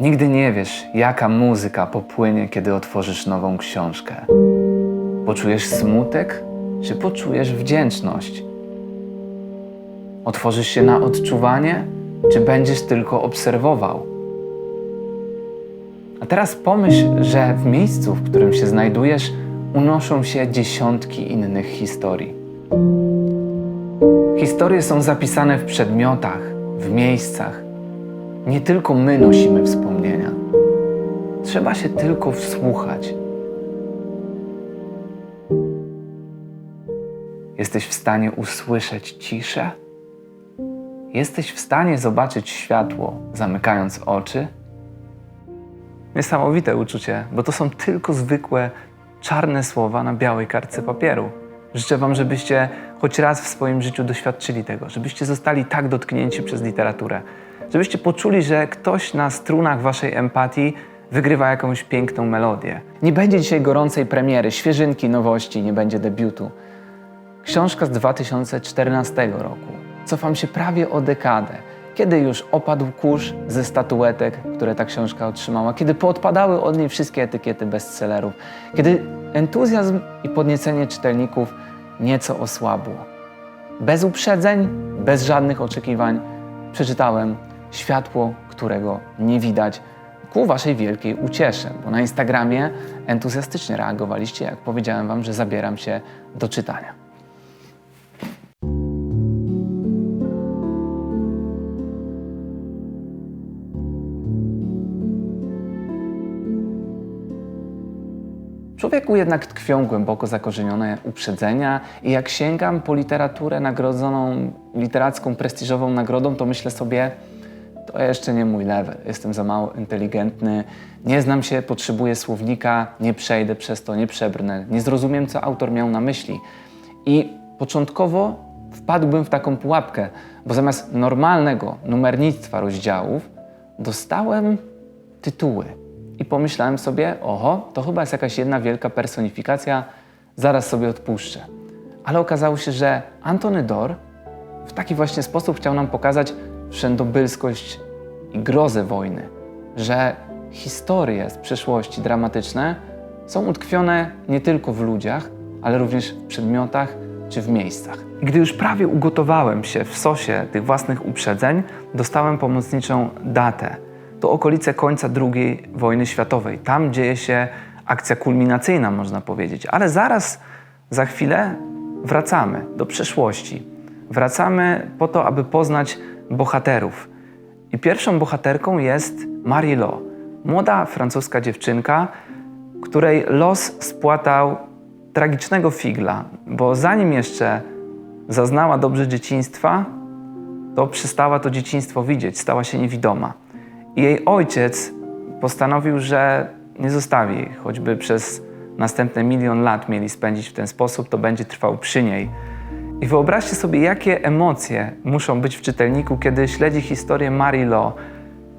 Nigdy nie wiesz, jaka muzyka popłynie, kiedy otworzysz nową książkę. Poczujesz smutek, czy poczujesz wdzięczność? Otworzysz się na odczuwanie, czy będziesz tylko obserwował? A teraz pomyśl, że w miejscu, w którym się znajdujesz, unoszą się dziesiątki innych historii. Historie są zapisane w przedmiotach, w miejscach. Nie tylko my nosimy wspomnienia. Trzeba się tylko wsłuchać. Jesteś w stanie usłyszeć ciszę? Jesteś w stanie zobaczyć światło, zamykając oczy? Niesamowite uczucie, bo to są tylko zwykłe czarne słowa na białej kartce papieru. Życzę Wam, żebyście choć raz w swoim życiu doświadczyli tego, żebyście zostali tak dotknięci przez literaturę, żebyście poczuli, że ktoś na strunach Waszej empatii wygrywa jakąś piękną melodię. Nie będzie dzisiaj gorącej premiery, świeżynki, nowości, nie będzie debiutu. Książka z 2014 roku. Cofam się prawie o dekadę, kiedy już opadł kurz ze statuetek, które ta książka otrzymała, kiedy poodpadały od niej wszystkie etykiety bestsellerów, kiedy entuzjazm i podniecenie czytelników nieco osłabło. Bez uprzedzeń, bez żadnych oczekiwań przeczytałem światło, którego nie widać, ku Waszej wielkiej uciesze, bo na Instagramie entuzjastycznie reagowaliście, jak powiedziałem Wam, że zabieram się do czytania. Człowieku jednak tkwią głęboko zakorzenione uprzedzenia i jak sięgam po literaturę nagrodzoną literacką, prestiżową nagrodą, to myślę sobie, to jeszcze nie mój level. Jestem za mało inteligentny, nie znam się, potrzebuję słownika, nie przejdę przez to, nie przebrnę, nie zrozumiem, co autor miał na myśli. I początkowo wpadłbym w taką pułapkę, bo zamiast normalnego numernictwa rozdziałów dostałem tytuły. I pomyślałem sobie, oho, to chyba jest jakaś jedna wielka personifikacja, zaraz sobie odpuszczę. Ale okazało się, że Antony Dor w taki właśnie sposób chciał nam pokazać wszędobylskość i grozę wojny, że historie z przeszłości dramatyczne są utkwione nie tylko w ludziach, ale również w przedmiotach czy w miejscach. I gdy już prawie ugotowałem się w sosie tych własnych uprzedzeń, dostałem pomocniczą datę. To okolice końca II wojny światowej. Tam dzieje się akcja kulminacyjna, można powiedzieć. Ale zaraz, za chwilę wracamy do przeszłości. Wracamy po to, aby poznać bohaterów. I pierwszą bohaterką jest Marie Lo, młoda francuska dziewczynka, której los spłatał tragicznego figla, bo zanim jeszcze zaznała dobrze dzieciństwa, to przestała to dzieciństwo widzieć, stała się niewidoma. Jej ojciec postanowił, że nie zostawi choćby przez następne milion lat mieli spędzić w ten sposób, to będzie trwał przy niej. I wyobraźcie sobie, jakie emocje muszą być w czytelniku, kiedy śledzi historię Marie Lo,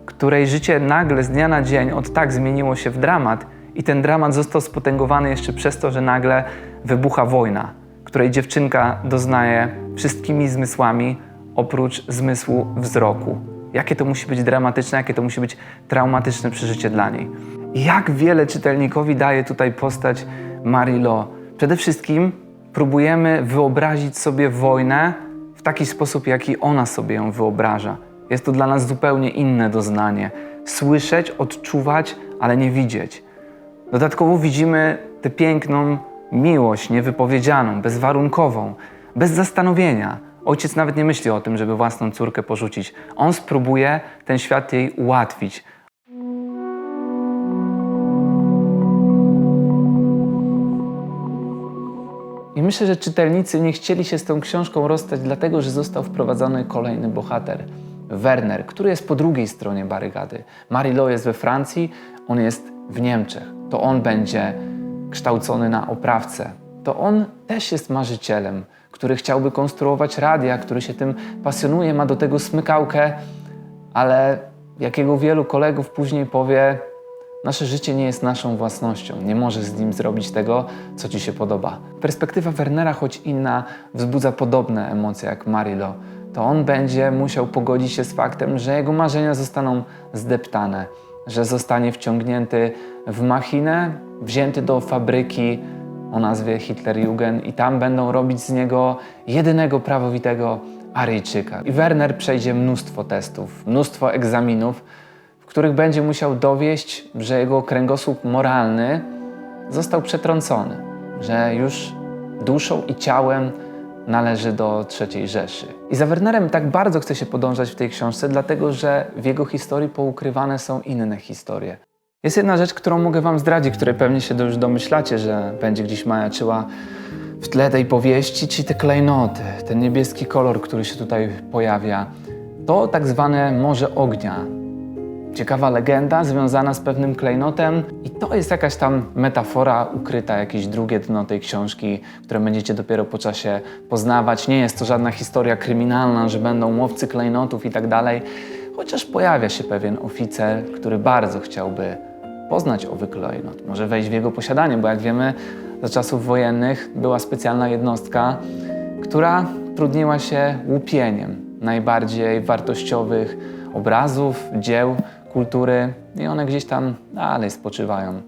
której życie nagle z dnia na dzień od tak zmieniło się w dramat i ten dramat został spotęgowany jeszcze przez to, że nagle wybucha wojna, której dziewczynka doznaje wszystkimi zmysłami oprócz zmysłu wzroku. Jakie to musi być dramatyczne, jakie to musi być traumatyczne przeżycie dla niej. Jak wiele czytelnikowi daje tutaj postać Marie Lo. Przede wszystkim próbujemy wyobrazić sobie wojnę w taki sposób, jaki ona sobie ją wyobraża. Jest to dla nas zupełnie inne doznanie. Słyszeć, odczuwać, ale nie widzieć. Dodatkowo widzimy tę piękną miłość niewypowiedzianą, bezwarunkową, bez zastanowienia. Ojciec nawet nie myśli o tym, żeby własną córkę porzucić. On spróbuje ten świat jej ułatwić. I myślę, że czytelnicy nie chcieli się z tą książką rozstać, dlatego że został wprowadzony kolejny bohater. Werner, który jest po drugiej stronie barykady. Marilo jest we Francji, on jest w Niemczech. To on będzie kształcony na oprawcę. To on też jest marzycielem, który chciałby konstruować radia, który się tym pasjonuje, ma do tego smykałkę, ale jakiego wielu kolegów później powie, Nasze życie nie jest naszą własnością, nie możesz z nim zrobić tego, co ci się podoba. Perspektywa Wernera, choć inna, wzbudza podobne emocje jak Marilo. To on będzie musiał pogodzić się z faktem, że jego marzenia zostaną zdeptane, że zostanie wciągnięty w machinę, wzięty do fabryki o nazwie Hitlerjugend i tam będą robić z niego jedynego prawowitego Aryjczyka. I Werner przejdzie mnóstwo testów, mnóstwo egzaminów, w których będzie musiał dowieść, że jego kręgosłup moralny został przetrącony, że już duszą i ciałem należy do III Rzeszy. I za Wernerem tak bardzo chce się podążać w tej książce, dlatego że w jego historii poukrywane są inne historie. Jest jedna rzecz, którą mogę wam zdradzić, której pewnie się już domyślacie, że będzie gdzieś majaczyła w tle tej powieści, czyli te klejnoty, ten niebieski kolor, który się tutaj pojawia. To tak zwane Morze Ognia, ciekawa legenda związana z pewnym klejnotem i to jest jakaś tam metafora ukryta, jakieś drugie dno tej książki, które będziecie dopiero po czasie poznawać. Nie jest to żadna historia kryminalna, że będą łowcy klejnotów i tak dalej, chociaż pojawia się pewien oficer, który bardzo chciałby poznać owy klejnot, może wejść w jego posiadanie, bo jak wiemy, za czasów wojennych była specjalna jednostka, która trudniła się łupieniem najbardziej wartościowych obrazów, dzieł, kultury i one gdzieś tam dalej spoczywają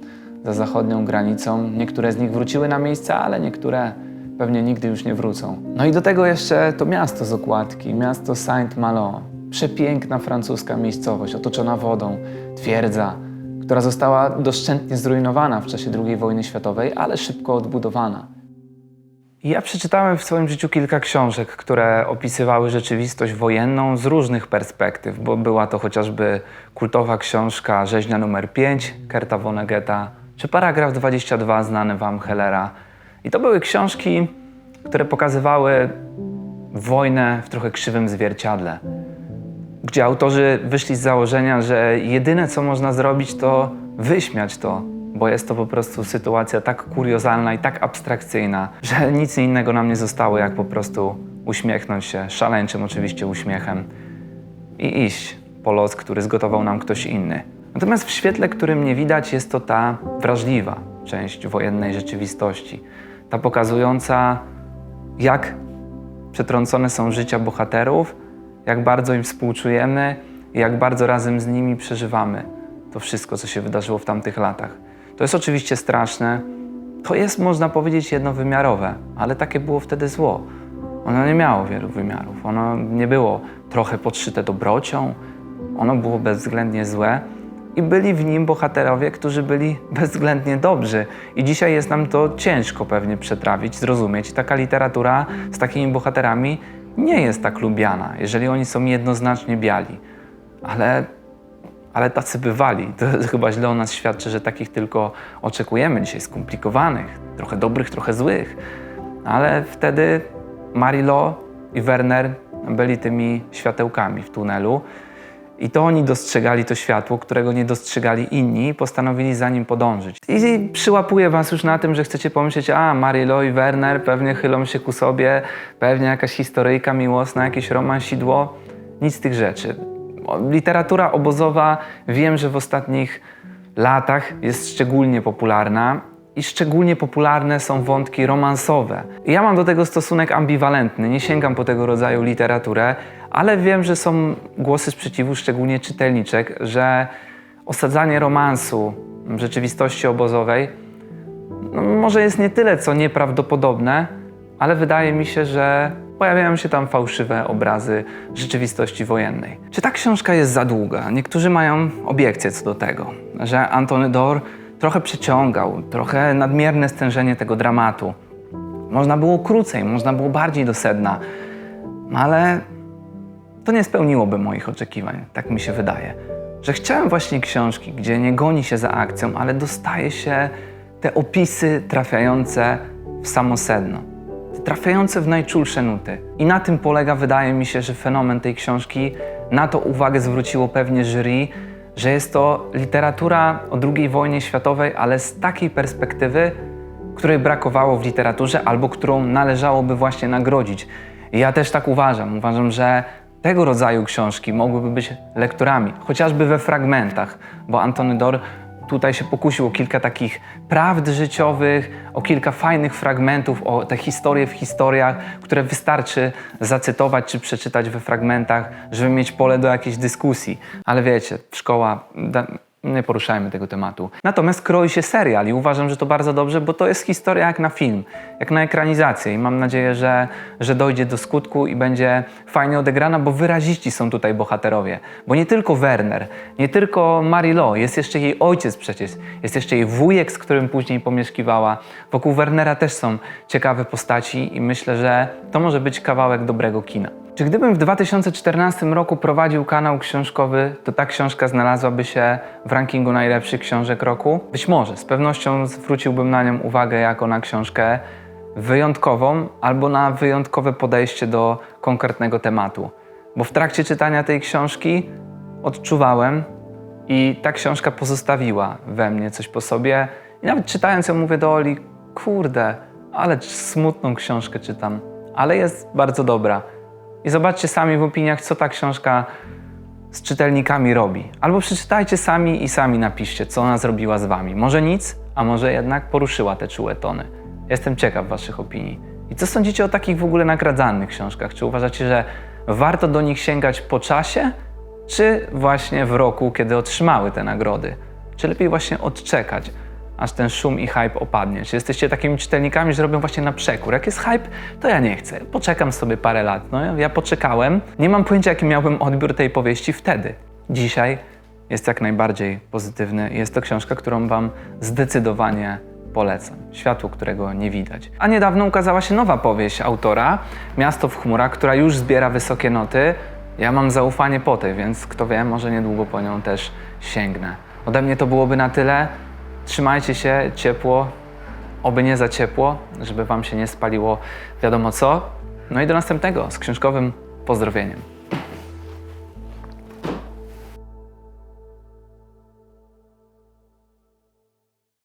za zachodnią granicą. Niektóre z nich wróciły na miejsce, ale niektóre pewnie nigdy już nie wrócą. No i do tego jeszcze to miasto z okładki, miasto Saint-Malo. Przepiękna francuska miejscowość, otoczona wodą, twierdza, która została doszczętnie zrujnowana w czasie II wojny światowej, ale szybko odbudowana. Ja przeczytałem w swoim życiu kilka książek, które opisywały rzeczywistość wojenną z różnych perspektyw, bo była to chociażby kultowa książka Rzeźnia numer 5 Kerta Vonnegeta, czy Paragraf 22 znany wam Hellera. I to były książki, które pokazywały wojnę w trochę krzywym zwierciadle, gdzie autorzy wyszli z założenia, że jedyne co można zrobić to wyśmiać to, bo jest to po prostu sytuacja tak kuriozalna i tak abstrakcyjna, że nic innego nam nie zostało, jak po prostu uśmiechnąć się, szaleńczym oczywiście uśmiechem i iść po los, który zgotował nam ktoś inny. Natomiast w świetle, którym nie widać, jest to ta wrażliwa część wojennej rzeczywistości, ta pokazująca, jak przetrącone są życia bohaterów, jak bardzo im współczujemy i jak bardzo razem z nimi przeżywamy to wszystko, co się wydarzyło w tamtych latach. To jest oczywiście straszne, to jest, można powiedzieć, jednowymiarowe, ale takie było wtedy zło. Ono nie miało wielu wymiarów, ono nie było trochę podszyte dobrocią, ono było bezwzględnie złe i byli w nim bohaterowie, którzy byli bezwzględnie dobrzy. I dzisiaj jest nam to ciężko pewnie przetrawić, zrozumieć. Taka literatura z takimi bohaterami nie jest tak lubiana, jeżeli oni są jednoznacznie biali. Ale ale tacy bywali. To chyba źle o nas świadczy, że takich tylko oczekujemy dzisiaj, skomplikowanych, trochę dobrych, trochę złych. Ale wtedy Marilo i Werner byli tymi światełkami w tunelu. I to oni dostrzegali to światło, którego nie dostrzegali inni i postanowili za nim podążyć. I przyłapuję was już na tym, że chcecie pomyśleć, a Marilo i Werner pewnie chylą się ku sobie, pewnie jakaś historyjka miłosna, jakieś romansidło. Nic z tych rzeczy literatura obozowa wiem, że w ostatnich latach jest szczególnie popularna i szczególnie popularne są wątki romansowe. Ja mam do tego stosunek ambiwalentny, nie sięgam po tego rodzaju literaturę, ale wiem, że są głosy sprzeciwu, szczególnie czytelniczek, że osadzanie romansu w rzeczywistości obozowej no, może jest nie tyle co nieprawdopodobne, ale wydaje mi się, że pojawiają się tam fałszywe obrazy rzeczywistości wojennej. Czy ta książka jest za długa? Niektórzy mają obiekcje co do tego, że Antony Dor trochę przeciągał, trochę nadmierne stężenie tego dramatu. Można było krócej, można było bardziej do sedna, ale to nie spełniłoby moich oczekiwań, tak mi się wydaje. Że chciałem właśnie książki, gdzie nie goni się za akcją, ale dostaje się te opisy trafiające w samo sedno trafiające w najczulsze nuty. I na tym polega, wydaje mi się, że fenomen tej książki. Na to uwagę zwróciło pewnie jury, że jest to literatura o II wojnie światowej, ale z takiej perspektywy, której brakowało w literaturze albo którą należałoby właśnie nagrodzić. I ja też tak uważam. Uważam, że tego rodzaju książki mogłyby być lekturami, chociażby we fragmentach, bo Antony Dor tutaj się pokusił o kilka takich prawd życiowych, o kilka fajnych fragmentów, o te historie w historiach, które wystarczy zacytować czy przeczytać we fragmentach, żeby mieć pole do jakiejś dyskusji. Ale wiecie, szkoła. Nie poruszajmy tego tematu. Natomiast kroi się serial i uważam, że to bardzo dobrze, bo to jest historia jak na film, jak na ekranizację i mam nadzieję, że, że dojdzie do skutku i będzie fajnie odegrana, bo wyraziści są tutaj bohaterowie. Bo nie tylko Werner, nie tylko Marilo, jest jeszcze jej ojciec przecież, jest jeszcze jej wujek, z którym później pomieszkiwała. Wokół Wernera też są ciekawe postaci i myślę, że to może być kawałek dobrego kina. Czy gdybym w 2014 roku prowadził kanał książkowy, to ta książka znalazłaby się w rankingu najlepszych książek roku? Być może, z pewnością zwróciłbym na nią uwagę jako na książkę wyjątkową albo na wyjątkowe podejście do konkretnego tematu. Bo w trakcie czytania tej książki odczuwałem i ta książka pozostawiła we mnie coś po sobie. I nawet czytając ją mówię do Oli, kurde, ale smutną książkę czytam, ale jest bardzo dobra. I zobaczcie sami w opiniach, co ta książka z czytelnikami robi. Albo przeczytajcie sami i sami napiszcie, co ona zrobiła z wami. Może nic, a może jednak poruszyła te czułe tony. Jestem ciekaw waszych opinii. I co sądzicie o takich w ogóle nagradzanych książkach? Czy uważacie, że warto do nich sięgać po czasie, czy właśnie w roku, kiedy otrzymały te nagrody? Czy lepiej właśnie odczekać, aż ten szum i hype opadnie? Czy jesteście takimi czytelnikami, że robią właśnie na przekór? Jak jest hype, to ja nie chcę. Poczekam sobie parę lat. No, ja poczekałem. Nie mam pojęcia, jaki miałbym odbiór tej powieści wtedy. Dzisiaj jest jak najbardziej pozytywny. Jest to książka, którą Wam zdecydowanie polecam. Światło, którego nie widać. A niedawno ukazała się nowa powieść autora, Miasto w chmurach, która już zbiera wysokie noty. Ja mam zaufanie po tej, więc kto wie, może niedługo po nią też sięgnę. Ode mnie to byłoby na tyle. Trzymajcie się ciepło, oby nie za ciepło, żeby Wam się nie spaliło wiadomo co. No i do następnego z książkowym pozdrowieniem.